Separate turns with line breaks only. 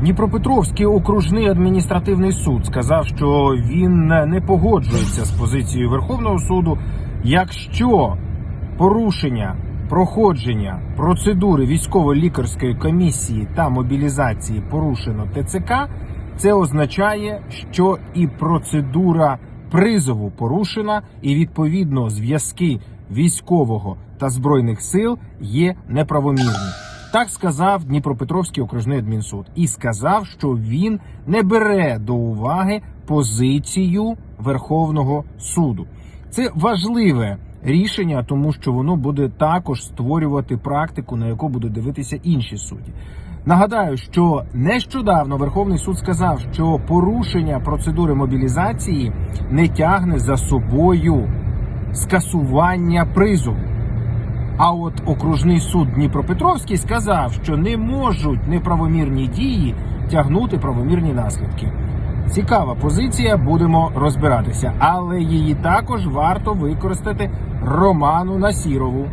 Дніпропетровський окружний адміністративний суд сказав, що він не погоджується з позицією Верховного суду, якщо порушення проходження процедури військово-лікарської комісії та мобілізації порушено ТЦК, це означає, що і процедура призову порушена, і відповідно зв'язки військового та збройних сил є неправомірні. Так сказав Дніпропетровський окружний адмінсуд і сказав, що він не бере до уваги позицію Верховного суду. Це важливе рішення, тому що воно буде також створювати практику, на яку будуть дивитися інші судді. Нагадаю, що нещодавно Верховний суд сказав, що порушення процедури мобілізації не тягне за собою скасування призову. А от окружний суд Дніпропетровський сказав, що не можуть неправомірні дії тягнути правомірні наслідки. Цікава позиція, будемо розбиратися, але її також варто використати Роману Насірову.